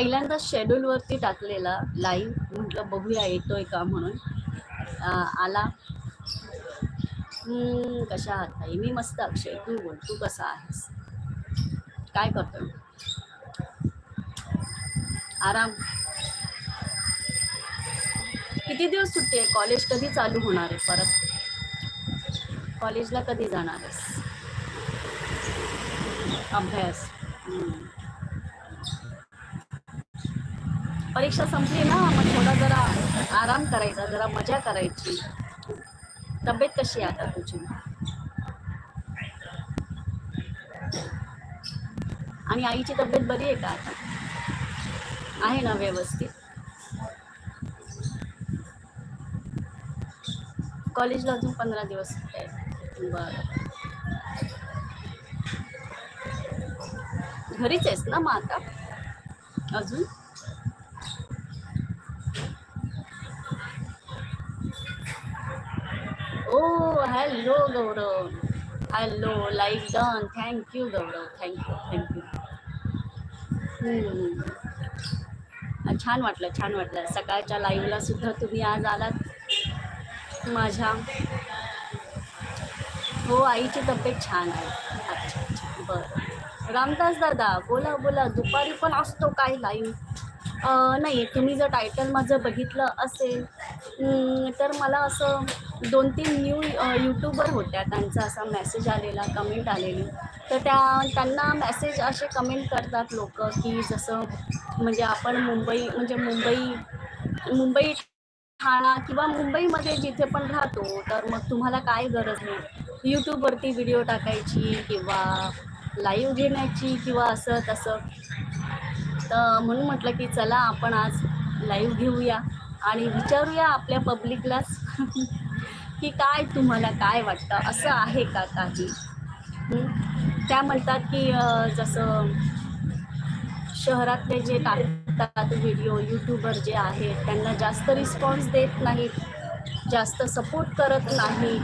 पहिल्यांदा शेड्यूल वरती टाकलेला लाईव्ह म्हटलं बघूया येतोय का? म्हणून. आला. कशा आहात ताई? मी मस्त अक्षय. तू बोल. तू कसा आहेस? काय करतो आराम. किती दिवस सुट्टी आहे? कॉलेज कधी चालू होणार आहे परत? कॉलेजला कधी जाणार आहेस? अभ्यास हम्म. परीक्षा संपली ना मग थोडा जरा आराम करायचा जरा मजा करायची. तब्येत कशी आहे आता तुझी? आणि आईची तब्येत बरी आहे का आता? आहे ना व्यवस्थित? कॉलेजला अजून पंधरा दिवस सुट्ट्या आहेत. बरं. घरीच आहेस ना मग आता? अजून? Hello Gaurav hello like done thank you Gaurav thank you thank you छान वाटलं छान वाटलं. सकाळच्या लाईव्हला सुद्धा तुम्ही आज आलात. माझ्या. हो आईची तब्येत छान आहे. अच्छा अच्छा. बरं. रामदास दादा बोला बोला. दुपारी पण असतो काय लाईव्ह नाही तुम्ही जर टायटल माझं बघितलं असेल तर मला असं दोन तीन न्यू यूट्यूबर होत्या. त्यांचा असा मेसेज आलेला कमेंट आलेली. तर त्या त्यांना मेसेज असे कमेंट करतात लोक की जसं म्हणजे आपण मुंबई म्हणजे मुंबई मुंबई ठाणा किंवा मुंबईमध्ये जिथे पण राहतो तर मग तुम्हाला काय गरज नाही. यूट्यूबवरती व्हिडिओ टाकायची किंवा लाईव्ह घेण्याची किंवा असं तसं. तर म्हणून म्हटलं की चला आपण आज लाईव्ह घेऊया आणि विचारूया आपल्या पब्लिकलाच की काय तुम्हाला काय वाटतं? असं आहे का काही? त्या म्हणतात की जसं शहरातले जे टाकतात व्हिडिओ यूट्यूबर जे आहेत त्यांना जास्त रिस्पॉन्स देत नाहीत जास्त सपोर्ट करत नाही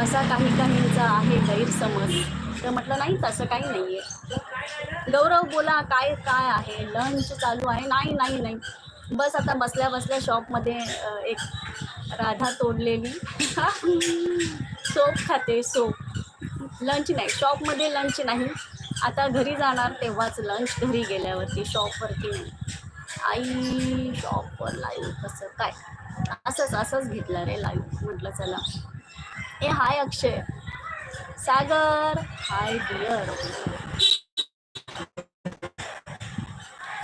असा काही काहींचा आहे गैरसमज. तर म्हटलं नाही तसं काही नाही आहे गौरव बोला काय काय आहे? लंच चालू आहे? नाही नाही नाही. बस आता बसल्या बसल्या शॉपमध्ये एक राधा तोडलेली. सोप खाते सोप. लंच नाही शॉपमध्ये लंच नाही. आता घरी जाणार तेव्हाच लंच घरी गेल्यावरती शॉपवरती नाही. आई शॉपवर लाईव्ह कसं काय? असंच असंच घेतलं रे लाईव्ह म्हटलं चला. ए hi Akshay. Sagar. Hi dear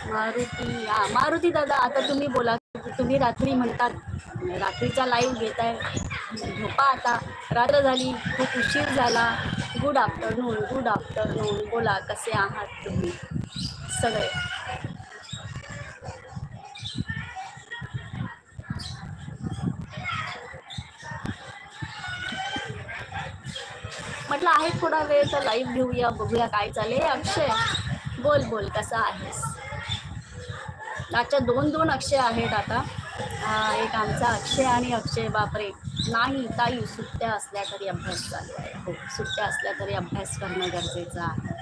Maruti Maruti दादा आता तुम्ही बोला. तुम्ही रात्री म्हणतात रात्रीचा लाईव्ह घेताय झोपा आता. रात्र झाली. खूप उशीर झाला. गुड आफ्टरनून गुड आफ्टरनून बोला कसे आहात तुम्ही? सगळे. म्हटलं आहे थोडा वेळ तर लाईव्ह घेऊया बघूया काय चालेल अक्षय बोल बोल कसा आहेस? आजच्या दोन दोन अक्षय आहेत आता. एक आमचा अक्षय आणि अक्षय बापरे. नाही ताई सुट्ट्या असल्या तरी अभ्यास चालू आहे. हो सुट्ट्या असल्या तरी अभ्यास करणं गरजेचं आहे.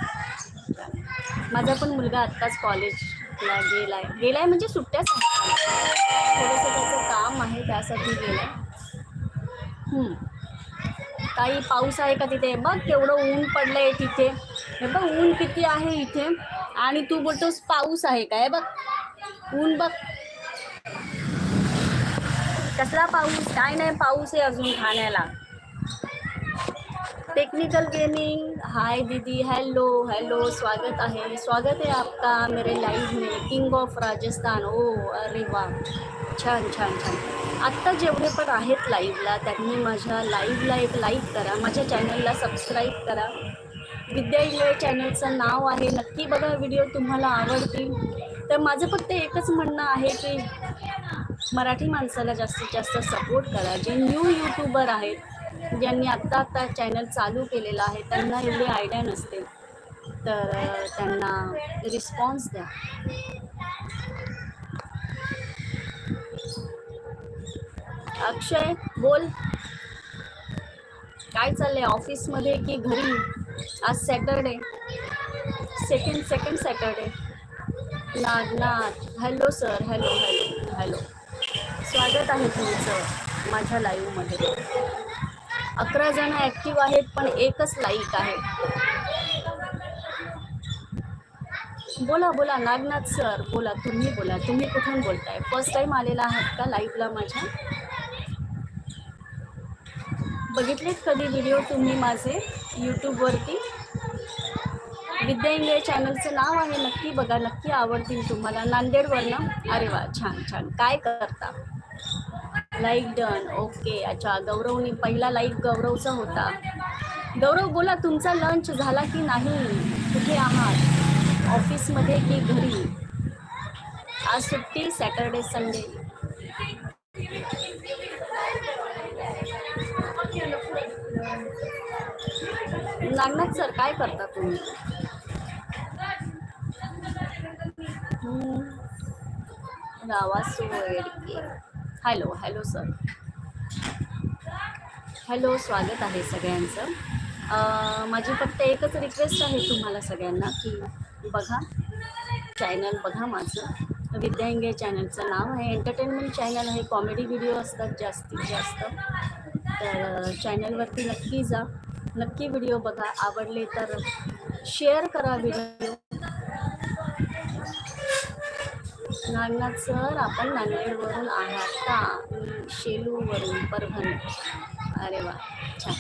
माझा पण मुलगा आत्ताच कॉलेजला गेलाय. गेलाय म्हणजे सुट्ट्याच थोडंसं त्याचं काम आहे त्यासाठी गेलं हम्म. काही पाऊस आहे का तिथे? बघ केवढं ऊन पडलं आहे तिथे. हे बघ ऊन किती आहे इथे. आणि तू बोलतोस पाऊस आहे काय? बघ. ऊन बघ. कसला पाऊस काय नाही पाऊस आहे अजून ठाण्याला टेक्निकल गेमिंग हाय दीदी. हॅलो हॅलो स्वागत आहे. स्वागत आहे आपका मेरे लाइव में. किंग ऑफ राजस्थान ओ अरे वा. छान छान छान. आत्ता जेवढे पण आहेत लाईव्हला त्यांनी माझ्या लाईव्हला एक लाईक करा. माझ्या चॅनलला सबस्क्राईब करा. विद्या इंगळे चॅनलचं नाव आहे. नक्की बघा व्हिडिओ तुम्हाला आवडतील. तर माझं फक्त एकच म्हणणं आहे की मराठी माणसाला जास्तीत जास्त सपोर्ट करा. जे न्यू यूट्यूबर आहेत ज्यांनी आत्ता आत्ता चॅनल चालू केलेलं आहे त्यांना एवढी आयडिया नसते. तर त्यांना रिस्पॉन्स द्या. अक्षय बोल. काय चाललंय ऑफिसमध्ये की घरी? आज सॅटरडे सेकंड सेकंड सॅटरडे नाद नाद hello sir hello hello hello स्वागत आहे तुमचं माझ्या लाईव्हमध्ये अकरा जण ॲक्टिव्ह आहेत पण एकच लाईक आहे. बोला बोला नागनाथ सर बोला तुम्ही बोला तुम्ही कुठून बोलताय? फर्स्ट टाईम आलेला आहात का लाईव्हला माझ्या? बघितलेत कधी व्हिडिओ तुम्ही माझे यूट्यूबवरती विद्या इंगळे चॅनलचं नाव आहे नक्की बघा नक्की आवडतील तुम्हाला. नांदेडवरनं. अरे वा छान छान. काय करता? लाईक डन ओके अच्छा गौरवनी पहिला लाईक गौरवचा होता. गौरव बोला तुमचा लंच झाला की नाही? कुठे आहात? ऑफिसमध्ये की घरी? आज सुट्टी सॅटर्डे संडे नागनाथ सर काय करता तुम्ही? हम्म. रावा सोयडके हॅलो हॅलो सर. हॅलो स्वागत आहे सगळ्यांचं. माझी फक्त एकच रिक्वेस्ट आहे तुम्हाला सगळ्यांना की बघा चॅनल बघा माझं. विद्या इंगे चॅनलचं नाव आहे. एंटरटेनमेंट चॅनल आहे. कॉमेडी व्हिडिओ असतात जास्तीत जास्त. तर चॅनलवरती नक्की जा. नक्की व्हिडिओ बघा. आवडले तर शेअर करा व्हिडिओ नागनाथ सर आपण नांदेडवरून आहात का? मी शेलूवरून परभणी. अरे वा छान.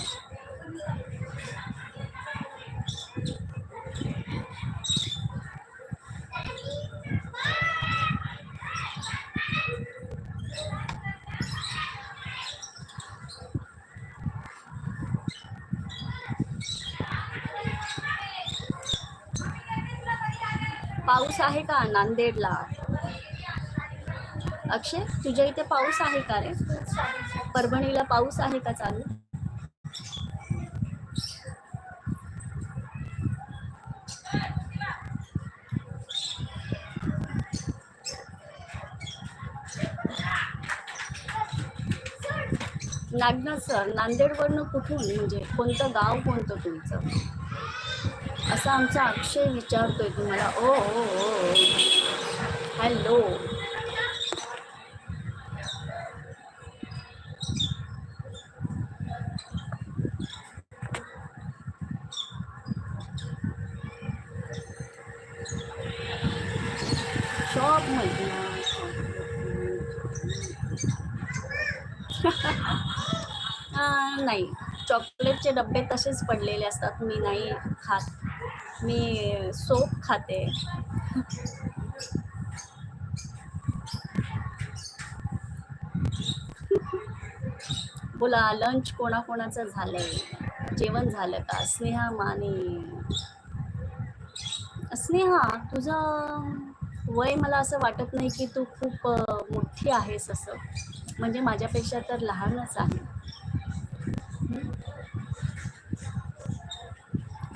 पाऊस आहे का नांदेडला? अक्षय तुझ्या इथे पाऊस आहे का रे? परभणीला पाऊस आहे का चालू? नागनाथ सर नांदेडवरनं कुठून? म्हणजे कोणतं गाव कोणतं तुमचं? असं आमचा अक्षय विचारतोय तुम्हाला. ओ ओ ओ हॅलो शॉप नाही डब्बे तसेच पडलेले असतात. मी नाही खात. मी सोप खाते. बोला लंच कोणाकोणाचं झालंय? जेवण झालं का? स्नेहा माने. स्नेहा तुझं वय मला असं वाटत नाही की तू खूप मोठी आहेस असं. म्हणजे माझ्यापेक्षा तर लहानच आहे.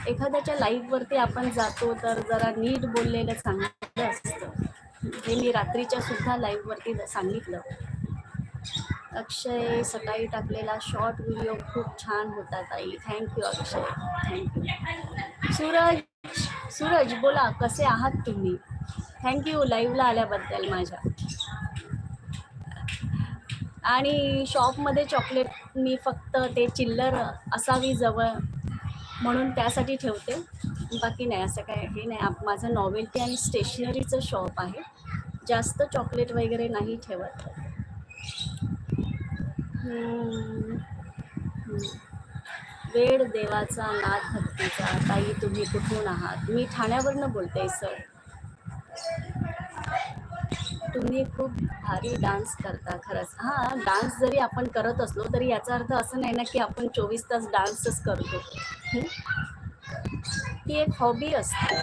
एखाद्याच्या लाईफवरती आपण जातो तर जरा नीट बोललेलं चांगलं असतं. हे मी रात्रीच्या सुद्धा लाईव्हवरती सांगितलं. अक्षय सकाळी टाकलेला शॉर्ट व्हिडिओ खूप छान होता ताई. Thank you Akshay. Thank you Suraj Suraj बोला कसे आहात तुम्ही? थँक्यू लाईव्हला आल्याबद्दल माझ्या. आणि शॉपमध्ये चॉकलेट मी फक्त ते चिल्लर असावी जवळ म्हणून त्यासाठी ठेवते. बाकी नाही असं काय हे नाही. माझं नॉवेल्टी आणि स्टेशनरीचं शॉप आहे. जास्त चॉकलेट वगैरे नाही ठेवत. वेड देवाचा नाद भक्तीचा. ताई तुम्ही कुठून आहात? मी ठाण्यावरनं बोलते सर तुम्ही खूप भारी डान्स करता खरंच. हां डान्स जरी आपण करत असलो तरी याचा अर्थ असं नाही ना की आपण चोवीस तास डान्सच करतो. ती एक हॉबी असते.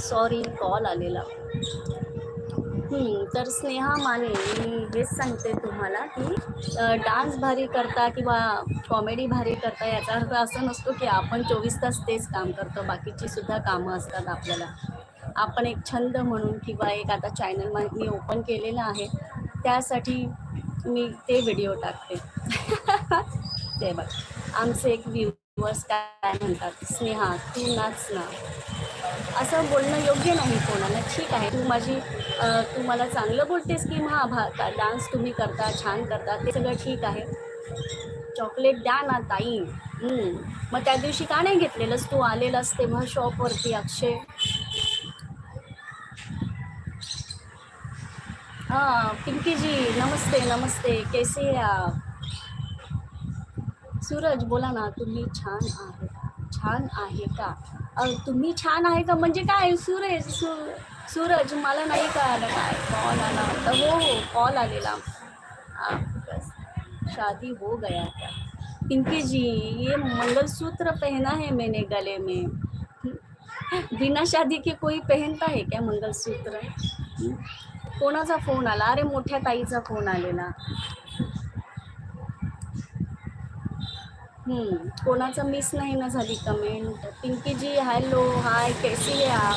सॉरी कॉल आलेला. तर स्नेहा माने मी हेच सांगते तुम्हाला की डान्स भारी करता किंवा कॉमेडी भारी करता याचा अर्थ असं नसतो की आपण चोवीस तास तेच काम करतो बाकीची सुद्धा कामं असतात आपल्याला. आपण एक छंद म्हणून किंवा एक आता चॅनल मी ओपन केलेलं आहे त्यासाठी मी ते व्हिडिओ टाकते. ते बघ. आमचे एक व्ह्यूवर्स काय म्हणतात? स्नेहा तू नाच ना. असं बोलणं योग्य नाही कोणाला. ठीक आहे तू माझी तू मला चांगलं बोलतेस की हा भा डान्स तुम्ही करता छान करता ते सगळं ठीक आहे. चॉकलेट द्या ना ताई. मग त्या दिवशी का नाही घेतलेलंस? तू आलेलास तेव्हा शॉपवरती अक्षय. हाँ पिंकी जी नमस्ते नमस्ते कैसे है आप? सूरज बोला ना तुम्ही छान आहे का छान आहे का अ, तुम्ही छान आहे का म्हणजे काय? सूरज सू सूरज मला नाही कळालं काय? कॉल आला होता. हो हो कॉल आलेला. बस. शादी हो गया क्या पिंकी जी ये मंगलसूत्र पहना है मैंने गले में। बिना शादी के कोई पहनता है क्या मंगलसूत्र? कोणाचा फोन आला? अरे मोठ्या ताईचा फोन आलेला. हम्म, कोणाचा मिस नाही ना झाली comment Pinky ji hello hi कैसी आहे आप?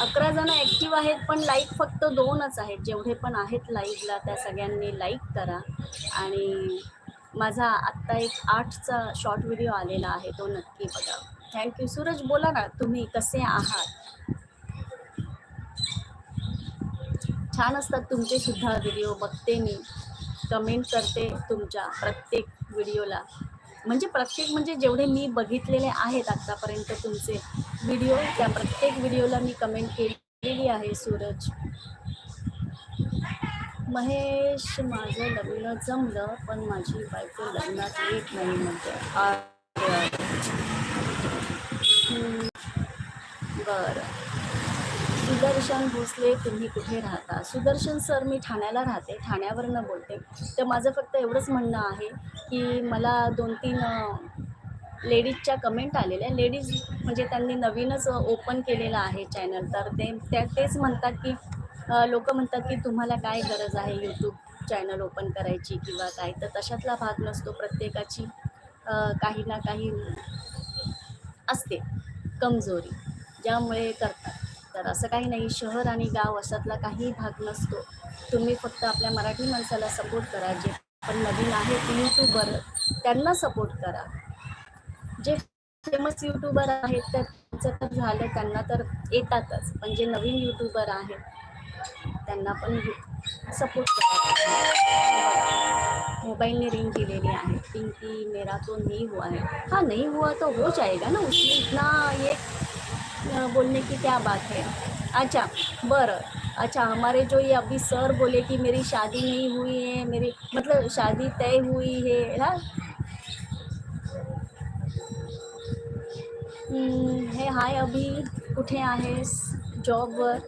अकरा जण ॲक्टिव्ह आहेत पण लाईक फक्त दोनच आहेत. जेवढे पण आहेत लाईकला त्या सगळ्यांनी लाईक करा. आणि माझा आत्ता एक आठचा शॉर्ट व्हिडिओ आलेला आहे तो नक्की बघा. थँक्यू सूरज बोला ना तुम्ही कसे आहात? छान असतात तुमचे सुद्धा व्हिडिओ बघते मी. कमेंट करते तुमच्या प्रत्येक व्हिडिओला म्हणजे प्रत्येक म्हणजे जेवढे मी बघितलेले आहेत आत्तापर्यंत तुमचे व्हिडिओ त्या प्रत्येक व्हिडिओला मी कमेंट केलेली आहे सूरज. महेश माझं लग्न जमलं पण माझी बायको लग्नात येत नाही म्हणजे बरं. सुदर्शन भोसले तुम्ही कुठे राहता? सुदर्शन सर मी ठाण्याला राहते ठाण्यावरनं बोलते. तर माझं फक्त एवढंच म्हणणं आहे की मला दोन तीन लेडीजच्या कमेंट आलेल्या लेडीज म्हणजे त्यांनी नवीनच ओपन केलेलं आहे चॅनल तर ते त्या तेच म्हणतात की लोक म्हणतात की तुम्हाला काय गरज आहे यूट्यूब चॅनल ओपन करायची किंवा काय? तर तशातला भाग नसतो. प्रत्येकाची काही ना काही असते. कमजोरी ज्यामुळे करतात. तर असं काही नाही शहर आणि गाव अशातला काही भाग नसतो. तुम्ही फक्त आपल्या मराठी माणसाला सपोर्ट करा. जे पण नवीन आहेत यूट्यूबर त्यांना सपोर्ट करा. जे फेमस यूट्यूबर आहेत तर त्यांचं तर झालं त्यांना तर येतातच. पण जे नवीन यूट्यूबर आहेत त्यांना पण सपोर्ट करा. मोबाईलने रिंग दिलेली आहे. पिंकी मेरा तो नहीं हुआ है. हा नाही हुआ तो हो जाएगा ना उसने इतना ये बोलने की क्या बात है? अच्छा बरं. अच्छा हमारे जो ये अभी सर बोले कि मेरी शादी नहीं हुई है मेरी मतलब शादी तय हुई है ना? हम्म, हे हाय अभी कुठे आहेस जॉबवर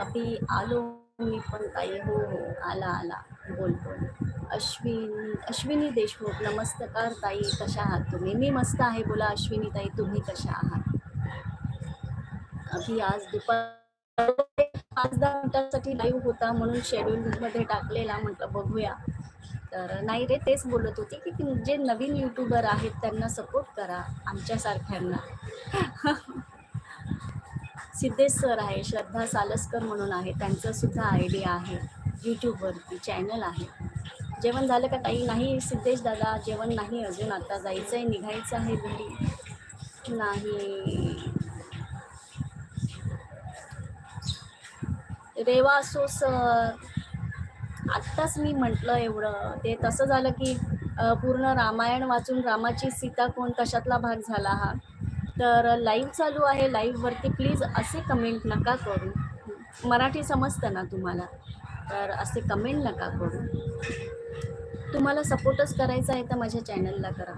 अभी आलो मी पण ताई हो हो आला आला बोल बोल. अश्विन अश्विनी देशमुख नमस्कार ताई कशा आहात तुम्ही? मी मस्त आहे बोला अश्विनी ताई तुम्ही कशा आहात? अभि आज दुपार पाच दहा मिनिटांसाठी लाईव्ह होता म्हणून शेड्यूलमध्ये टाकलेला म्हटलं बघूया. तर नाही रे तेच बोलत होते की जे नवीन यूट्यूबर आहेत त्यांना सपोर्ट करा आमच्यासारख्यांना सिद्धेश सर आहे श्रद्धा सालस्कर म्हणून आहे त्यांचं सुद्धा आय डी आहे यूट्यूबवरती चॅनल आहे. जेवण झालं का ताई नाही सिद्धेश दादा जेवण नाही अजून आता जायचं आहे निघायचं आहे घरी. नाही. रेवा असो सर. आत्ताच मी म्हटलं एवढं. ते तसं झालं की पूर्ण रामायण वाचून रामाची सीता कोण कशातला भाग झाला हा? तर लाईव्ह चालू आहे. लाईव्हवरती प्लीज असे कमेंट नका करू. मराठी समजतं ना तुम्हाला? तर असे कमेंट नका करू. तुम्हाला सपोर्टच करायचा आहे तर माझ्या चॅनलला करा.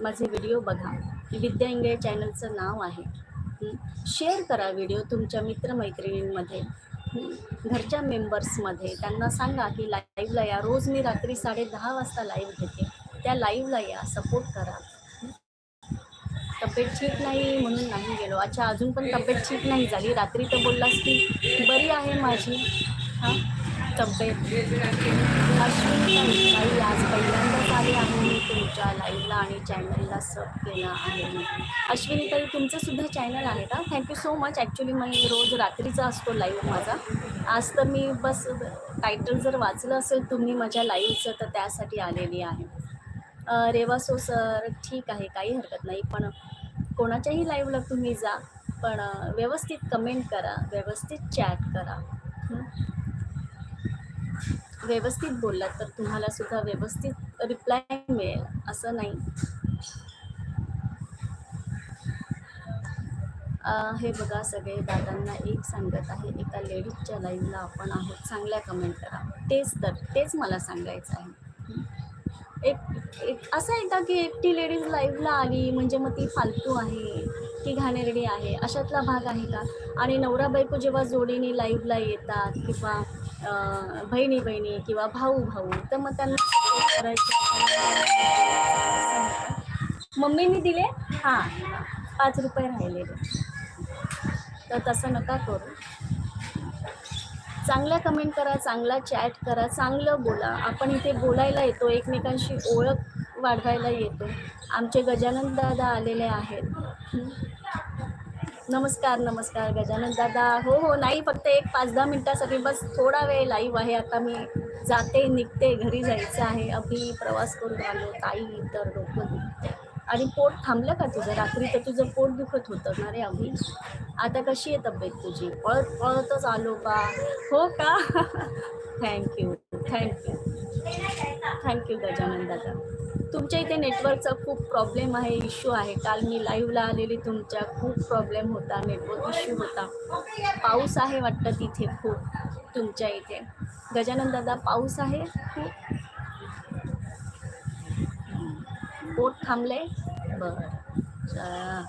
माझे व्हिडिओ बघा. विद्या इंगळे चॅनलचं नाव आहे. शेअर करा व्हिडिओ तुमच्या मित्रमैत्रिणींमध्ये. घरच्या मेंबर्समध्ये. त्यांना सांगा की लाईव्हला या. रोज मी रात्री साडे दहा वाजता लाईव्ह घेते. त्या लाईव्हला या. सपोर्ट करा. तब्येत ठीक नाही म्हणून नाही गेलो. अच्छा अजून पण तब्येत ठीक नाही झाली. रात्री तर बोललास की बरी आहे माझी. हां. तब्येत अश्विनी ताई आज पहिल्यांदाच आली आहे. मी तुमच्या लाईव्हला चॅनलला सब केलं आहे. अश्विनी ताई तुमचं सुद्धा चॅनल आहे का? Thank you so much actually मी रोज रात्रीचा असतो लाईव्ह माझा. आज तर मी बस टायटल जर वाचलं असेल तुम्ही माझ्या लाईव्हचं तर त्यासाठी आलेली आहे. रेवा सो सर ठीक आहे. काही हरकत नाही पण कोणाच्याही लाईव्हला तुम्ही जा. पण व्यवस्थित कमेंट करा. व्यवस्थित चॅट करा. व्यवस्थित बोललात तर तुम्हाला सुद्धा व्यवस्थित रिप्लाय मिळेल असं नाही. हे बघा सगळे दादांना एक सांगत आहे एका लेडीजच्या लाईव्हला आपण आहोत. चांगल्या कमेंट करा. तेच तर तेच मला सांगायचं आहे. एक एक असं आहे का की एकटी लेडीज लाईव्हला आली म्हणजे मग ती फालतू आहे ती घाणेरडी आहे अशातला भाग आहे का? आणि नवरा बायको जेव्हा जोडीने लाईव्हला येतात किंवा बहिणी बहिणी किंवा भाऊ भाऊ तर मग त्यांना करायचं. मम्मीनी दिले? हां. पाच रुपये राहिलेले तर तसं नका करू. चांगल्या कमेंट करा चांगला चॅट करा चांगलं बोला. आपण इथे बोलायला येतो एकमेकांशी ओळख वाढवायला येतो. आमचे गजानन दादा आलेले आहेत. नमस्कार नमस्कार गजानन दादा. हो हो नाही फक्त एक पाच दहा मिनटासाठी. बस थोडा वेळ लाईव्ह आहे. आता मी जाते निघते घरी जायचं आहे. अभि प्रवास करून आलो ताई तर डोकं दुखते आणि पोट थांबलं का तुझं? रात्री तर तुझं पोट दुखत होतं ना रे अभि? आता कशी आहे तब्येत तुझी? पळत पळतच आलो का हो का? थँक्यू थँक्यू थँक्यू गजानन दादा. तुमच्या इथे नेटवर्कचा खूप प्रॉब्लेम आहे इश्यू आहे. काल मी लाईव्हला आलेली तुमच्या खूप प्रॉब्लेम होता नेटवर्क इश्यू होता. पाऊस आहे वाटतं तिथे खूप तुमच्या इथे. गजानन दादा पाऊस आहे? खूप पोट आहे बरं चला.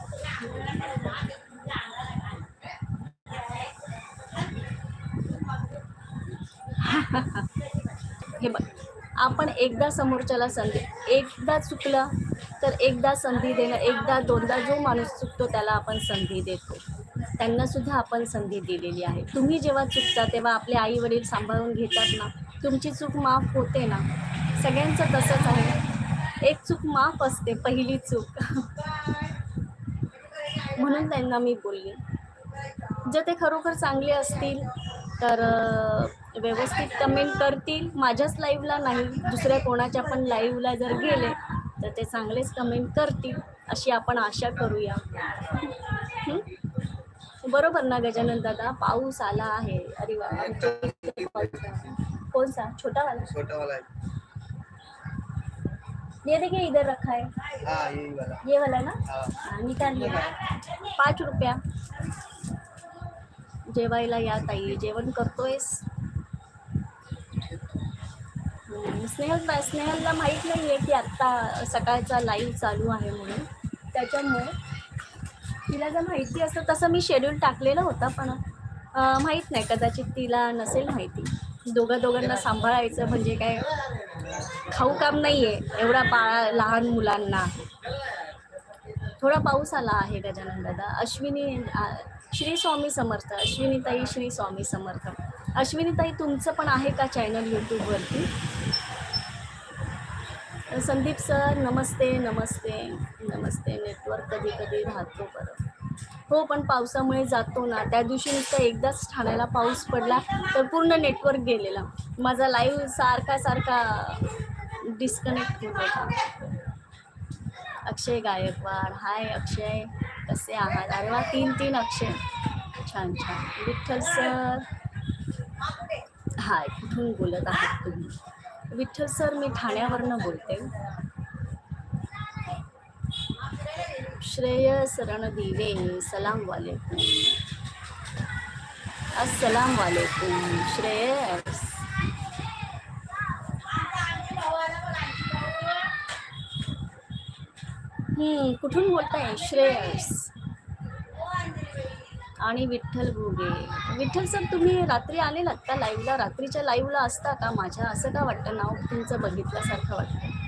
हे बघ आपण एकदा समोरच्याला संधी एकदा चुकलं तर एकदा संधी देणं एकदा दोनदा जो माणूस चुकतो त्याला आपण संधी देतो. त्यांनासुद्धा आपण संधी दिलेली आहे. तुम्ही जेव्हा चुकता तेव्हा आपले आई वडील सांभाळून घेतात ना? तुमची चूक माफ होते ना? सगळ्यांचं तसंच आहे. एक चूक माफ असते पहिली चूक. म्हणून त्यांना मी बोलली. जर ते खरोखर चांगले असतील तर व्यवस्थित कमेंट करतील. माझ्याच लाईव्हला नाही दुसऱ्या कोणाच्या पण लाईव्हला जर गेले तर ते चांगलेच कमेंट करतील. अशी आपण आशा करूया? बरोबर ना गजानन दादा? पाऊस आला आहे. अरे वा. कोणसा छोटा वाला छोटा वाला ये देखिए इधर रखा है. हाँ यही वाला. ये वाला ना? पाच रुपया. जेवायला या ताई जेवण करतोयस? स्नेहल स्नेहलला माहीत नाही आहे की आत्ता सकाळचा लाईव्ह चालू आहे म्हणून. त्याच्यामुळे तिला जर माहिती असतं तसं मी शेड्यूल टाकलेलं होतं पण माहीत नाही. कदाचित तिला नसेल माहिती. दोघं दोघांना सांभाळायचं म्हणजे काय? खाऊ काम नाही आहे एवढा बाळा लहान मुलांना. थोडा पाऊस आला आहे गजानन दादा. अश्विनी श्री स्वामी समर्थ. अश्विनीताई श्री स्वामी समर्थ. अश्विनीताई तुमचं पण आहे का चॅनल यूट्यूबवरती संदीप सर नमस्ते नमस्ते नमस्ते नेटवर्क कधी कधी राहतो बरं. हो पण पावसामुळे जातो ना. त्या दिवशी नुसतं एकदाच ठाण्याला पाऊस पडला तर पूर्ण नेटवर्क गेलेला. माझा लाईव्ह सारखा सारखा डिस्कनेक्ट होत होता. अक्षय गायकवाड हाय अक्षय. कसे आहात? अरे वा तीन तीन अक्षय. छान छान. विठ्ठल सर. हाय कुठून बोलत आहात तुम्ही? विठ्ठल सर मी ठाण्यावरनं बोलते. श्रेयस रणदिवे सलाम वालेकुम. अस्सलाम वालेकुम श्रेयस हम्म, कुठून बोलताय? श्रेयस. आणि विठ्ठल घुगे विठ्ठल सर तुम्ही रात्री आलेलात का लाईव्हला रात्रीच्या लाईव्हला असता का माझ्या? असं का वाटतं? नाव तुमचं बघितल्यासारखं वाटतं?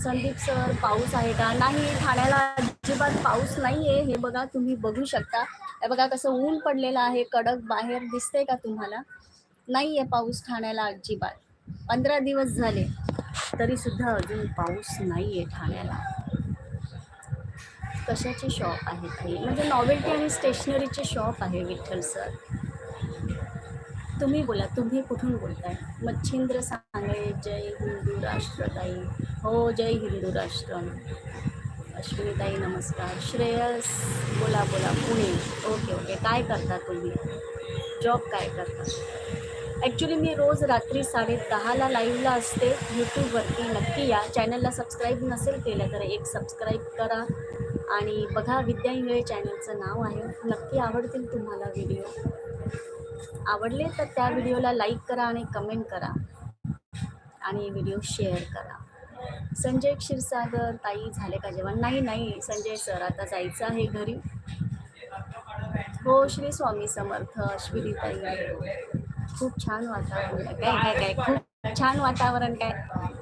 संदीप सर पाऊस आहे का? नाही ठाण्याला अजिबात पाऊस नाही आहे हे बघा तुम्ही बघू शकता. हे बघा कसं ऊन पडलेलं आहे. कडक बाहेर दिसतंय का तुम्हाला? नाही आहे पाऊस ठाण्याला अजिबात. पंधरा दिवस झाले तरीसुद्धा अजून पाऊस नाही आहे ठाण्याला. कशाचे शॉप आहे ताई म्हणजे नॉवेल्टी आणि स्टेशनरीचे शॉप आहे विठ्ठल सर तुम्ही बोला तुम्ही कुठून बोलताय? मच्छिंद्र सांगळे जय हिंदू राष्ट्र ताई हो जय हिंदू राष्ट्र. अश्विनीताई नमस्कार. श्रेयस बोला बोला पुणे. Okay okay. काय करता तुम्ही? जॉब काय करता? ॲक्च्युली मी रोज रात्री साडे दहाला लाईव्हला असते. यूट्यूबवरती नक्की या. चॅनलला सबस्क्राईब नसेल केलं तर एक सबस्क्राईब करा. आणि बघा विद्या इंगळे चॅनलचं नाव आहे. नक्की आवडतील तुम्हाला व्हिडिओ आवडले तर त्या व्हिडिओला लाईक करा आणि कमेंट करा. आणि व्हिडिओ शेअर करा. संजय क्षीरसागर ताई झाले का जेवण? नाही नाही. संजय सर आता जायचं आहे घरी. हो श्री स्वामी समर्थ अश्विनी ताई खूप छान वातावरण काय काय काय? खूप छान वातावरण काय?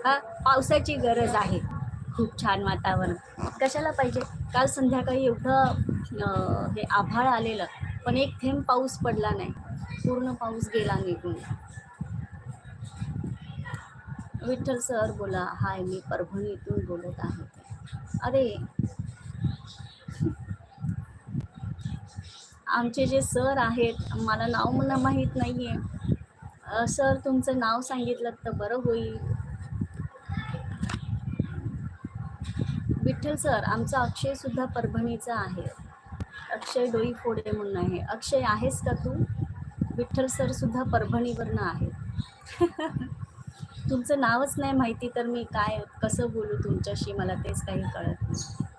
हा पावसाची गरज आहे. खूप छान वातावरण. कशाला पाहिजे? काल संध्याकाळी एवढं हे आभाळ आलेलं पण एक थेंब पाऊस पडला नाही. पूर्ण पाऊस गेला निघून. विठ्ठल सर बोला हाय मी परभणीतून बोलत आहे. अरे. आमचे जे सर आहेत मला नाव मला माहीत नाही आहे सर तुमचं नाव सांगितलं तर बरं होईल. विठ्ठल सर आमचा अक्षयसुद्धा परभणीचा आहे. अक्षय डोई फोडे म्हणून आहे. अक्षय आहेस का तू? विठ्ठल सर सुद्धा परभणीवरनं आहे. तुमचं नावच नाही माहिती तर मी काय कसं बोलू तुमच्याशी? मला तेच काही कळत नाही.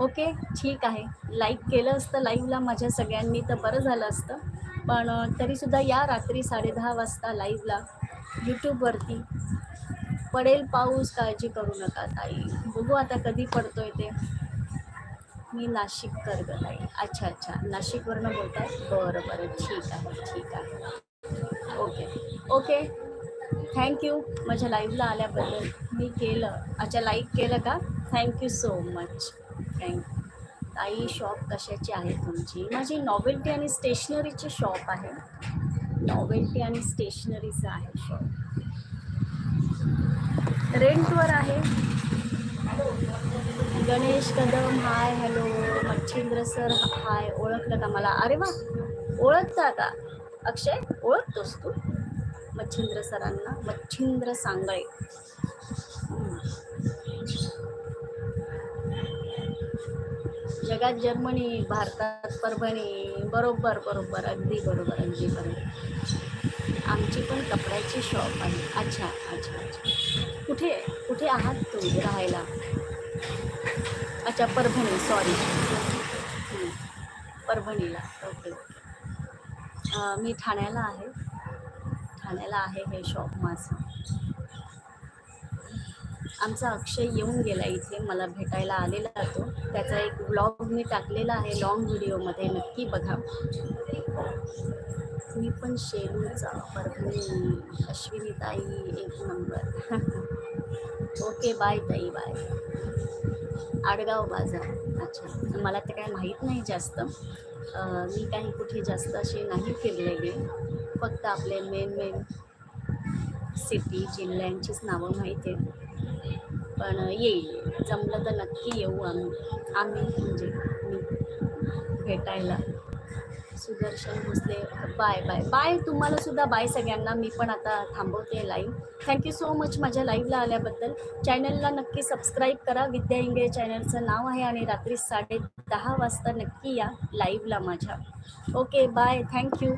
ओके ठीक आहे. लाईक केलं असतं लाईव्हला माझ्या सगळ्यांनी तर बरं झालं असतं. पण तरीसुद्धा या रात्री साडेदहा वाजता लाईव्हला यूट्यूबवरती पडेल पाऊस काळजी करू नका ताई. बघू आता कधी पडतो आहे ते. मी नाशिक कर ताई. अच्छा अच्छा. नाशिकवरनं आहे बरं बरं. ठीक आहे ठीक आहे. ओके. ओके. थँक्यू माझ्या लाईव्हला आल्याबद्दल मी केलं. अच्छा लाईक केलं का? Thank you so much friend ताई शॉप कशाची आहे तुमची? माझी नॉवेल्टी आणि स्टेशनरीची शॉप आहे. नॉवेल्टी आणि स्टेशनरीचं आहे शॉप रेंटवर आहे. Ganesh Kadam hi hello Machhindra sir hi ओळखलं का मला अरे वा ओळखता का अक्षय ओळखतोस तू? मच्छिंद्र सरांना. मच्छिंद्र सांगळे हम्म. जगात जर्मनी भारतात परभणी बरोबर बरोबर अगदी बरोबर अगदी बरोबर. आमची पण कपड्याची शॉप आहे. अच्छा अच्छा अच्छा. कुठे कुठे आहात तुम्ही राहायला? अच्छा परभणी सॉरी परभणीला. ओके ओके मी ठाण्याला आहे. ठाण्याला आहे हे शॉप माझं. आमचा अक्षय येऊन गेला इथे मला भेटायला आलेला तो. त्याचा एक ब्लॉग मी टाकलेला आहे लॉंग व्हिडिओमध्ये नक्की बघा. मी पण शेलूचा परभणी अश्विनी ताई एक नंबर ओके बाय ताई बाय आडगाव बाजार. अच्छा मला ते काय माहीत नाही जास्त. मी काही कुठे जास्त असे नाही फिरलेले. फक्त आपले मेन मेन सिटी जिल्ह्यांचीच नावं माहीत आहेत. पण येईल. जमलं तर नक्की येऊ आम्ही. आम्ही म्हणजे मी भेटायला. Sudarshan Bhosale bye bye. Bye तुम्हाला सुद्धा बाय सगळ्यांना. मी पण आता थांबवते लाईव्ह थँक्यू सो मच माझ्या लाईव्हला आल्याबद्दल. चॅनलला नक्की सबस्क्राईब करा. विद्या इंगळे चॅनलचं नाव आहे आणि रात्री साडे दहा वाजता नक्की या लाईव्हला माझ्या. Okay bye thank you